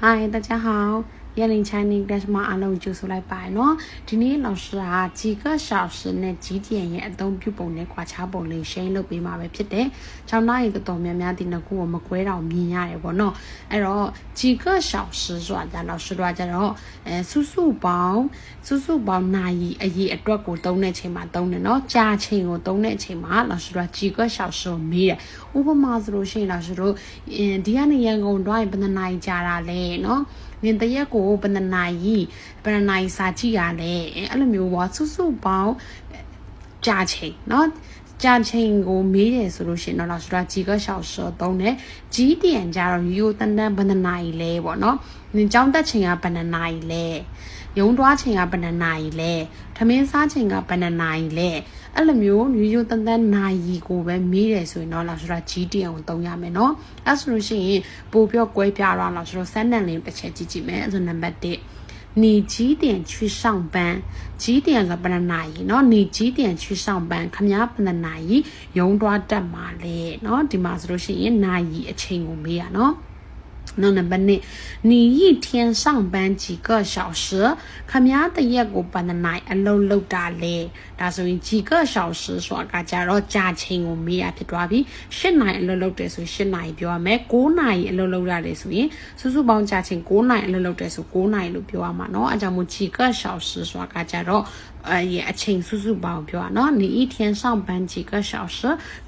嗨，大家好。 ပြန်လင် Chinese class မှာအားလုံးကြိုဆိုလိုက်ပါရနော်ဒီနေ့လောင်စာဂျီကရှောက်စနဲ့ဂျီတီယန်ရဲ့အသုံးပြုပုံနဲ့ခွာခြားပုံလေးရှင်းလုပ်ပေးမှာပဲဖြစ်တယ်။ကျောင်းသားရေတော်တော်များများဒီနှစ်ခုကိုမကွဲတော့မြင်ရတယ်ပေါ့နော်။အဲ့တော့ဂျီကရှောက်စဆိုတာလောင်စာကြတော့အဲစုစုပေါင်းစုစုပေါင်းနိုင်အရေးအတွက်ကိုသုံးတဲ့အချိန်မှာသုံးတယ်နော်။ကြာချိန်ကိုသုံးတဲ့အချိန်မှာလောင်စာဂျီကရှောက်စမေးတယ်။ဥပမာဆိုလို့ရှိရင်လောင်စာတို့ဒီကနေရန်ကုန်တွားရင်ဘယ်နှစ်နိုင်ကြာတာလဲနော်။နင်တရက်ကိုကိုဘယ်နှနာရီဘယ်နှနာရီစာကြည့်ရလဲအဲ့လိုမျိုးပေါ့စုစုပေါင်းကြာချိန်เนาะကြာချိန်ကိုမေးတယ်ဆိုလို့ရှိရင်တော့ဆိုတာជីကရှောက်ရှော့သုံးတယ်ជីတန်ကြတော့ရိုးတန်းတန်းဘယ်နှနာရီလဲပေါ့เนาะကျောင်းတက်ချိန်ကဘယ်နှနာရီလဲ ရုံးတွားချိန်ကဘယ်နှနာရီလဲထမင်းစားချိန်ကဘယ်နှနာရီလဲအဲ့လိုမျိုးရိုးရိုးတန်းတန်းနာရီကိုပဲမေးတယ်ဆိုရင်တော့老师说ကြီး点ကိုသုံးရမယ်เนาะအဲ့ဆိုလို့ရှိရင်ပို့ပြောကွဲပြားတော့老师说三等လေးတစ်ချက်ကြည့်ကြည့်မယ်အဲ့ဆိုနံပါတ်1你几点去上班？几点了不能拿伊喏？你几点去上班？ခမညာ不能拿伊用多တက်မှာလေ喏ဒီမှာဆိုလို့ရှိရင်နာရီအချိန်ကိုမေးရနော် နောက်နံပါတ်2你一天上班几个小时ခမများတရက်ကိုဘယ်နှနိုင်အလုပ်လုပ်တာလဲဒါဆိုရင်几个小时ဆိုတာကကြတော့ကြာချိန်ကိုမေးရဖြစ်သွားပြီ8နိုင်အလုပ်လုပ်တယ်ဆို8နိုင်ပြောရမယ်9နိုင်အလုပ်လုပ်ရတယ်ဆိုရင်စုစုပေါင်းကြာချိန်9နိုင်အလုပ်လုပ်တယ်ဆို9နိုင်လို့ပြောရမှာเนาะအဲကြောင့်မို့几个小时ဆိုတာကကြတော့အဲအချိန်စုစုပေါင်းပြောရနော်你一天上班几个小时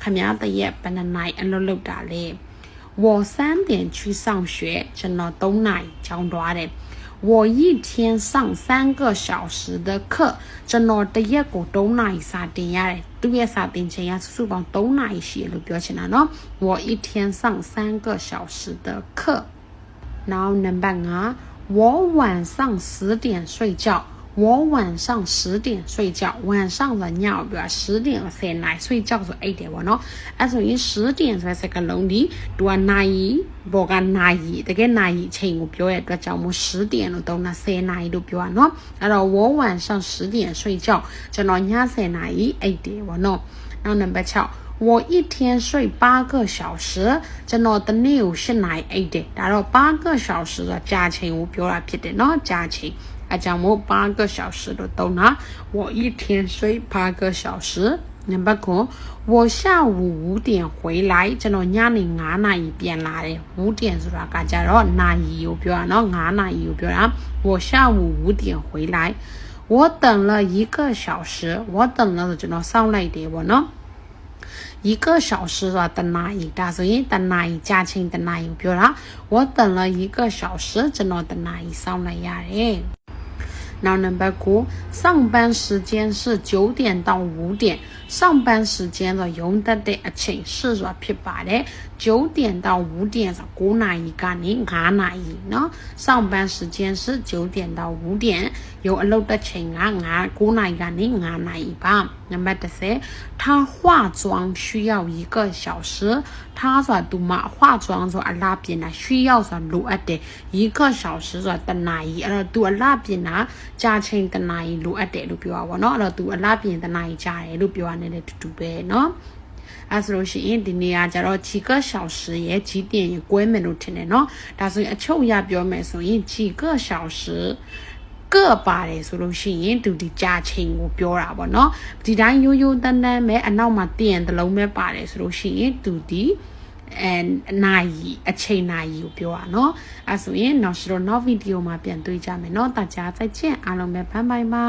ခမများတရက်ဘယ်နှနိုင်အလုပ်လုပ်တာလဲ 我三点去上学，真的都奶教多的。我一天上三个小时的课，真的都一个都奶啥点呀嘞？都要啥点钱呀？书房都奶些了，表情了呢。我一天上三个小时的课，然后能办啊？我晚上十点睡觉。我晚上十点睡觉，晚上嘅ည比如十点十နာ睡觉ဆိုအိတ်တယ်ပေါ့နော်အဲ့ဆိုရင်十点ဆိုတဲ့စကားလုံးဒီသူကနိုင်ဘောကနိုင်တကယ်နိုင်ချိန်ကိုပြောရတဲ့အတွက်ကြောင့်မို့十点လို့သုံးတာ10နာရီလို့ပြောရနော်အဲ့တော့我晚上十点睡觉ကျွန်တော်ည10နာရီအိတ်တယ်ပေါ့နော်နောက်နံပါတ်6我一天睡八个小时ကျွန်တော်တနေ့ကို8နာရီအိတ်တယ်ဒါတော့8个小时ဆိုကြာချိန်ကိုပြောတာဖြစ်တယ်เนาะကြာချိန် 他讲我八个小时的都拿我一天睡八个小时你不？可我下午五点回来在我家里拿那一边拿五点是吧？大家然后拿一有标然后拿一有标啊我下午五点回来我等了一个小时我等了只能上来点我呢一个小时啊等那一大声音等那一家亲等那一表标啦我等了一个小时只能等那一上来呀诶 nonobable 上班时间是九点到五点上班时间တော့ရုံးတက်တဲ့အချိန်是ဆိုတာဖြစ်ပါတယ်9点到5点ဆို9နာရီကနေ9နာရီเนาะ上班时间是9点到5点ရုံးအလုပ်တက်ချိန်က9 9နာရီကနေ9နာရီပါနံပါတ်10他化妆需要一个小时他ဆိုတာသူမ化妆ဆိုအလားပြင်တာ需要ဆိုတာလိုအပ်တယ်一个小时ဆိုတာတနာရီအဲ့တော့သူအလားပြင်တာကြာချိန်တနာရီလိုအပ်တယ်လို့ပြောတာပေါ့နော်အဲ့တော့သူအလားပြင်တနာရီကြာတယ်လို့ပြော နဲ့လည်းတူတူပဲเนาะအဲဆိုလို့ရှိရင်ဒီနေရာကျတော့ဂျီကရှောင်ရှိရဲ့ဂျီတင်ရင်ကွဲမယ်လို့ထင်တယ်เนาะဒါဆိုရင်အချုပ်ရပြောမယ်ဆိုရင်ဂျီကရှောင်ရှိကပါတယ်ဆိုလို့ရှိရင်သူဒီကြာချိန်ကိုပြောတာပေါ့เนาะဒီတိုင်းရိုးရိုးတန်းတန်းပဲအနောက်မှာတင့်ရင်တလုံးပဲပါတယ်ဆိုလို့ရှိရင်သူဒီအဲနိုင်အချိန်နိုင်ကိုပြောတာเนาะအဲဆိုရင်နောက်ရှိတော့နောက်ဗီဒီယိုမှာပြန်တွေ့ကြမယ်เนาะတကြားစိုက်ချင်းအားလုံးပဲဘိုင်ဘိုင်ပါ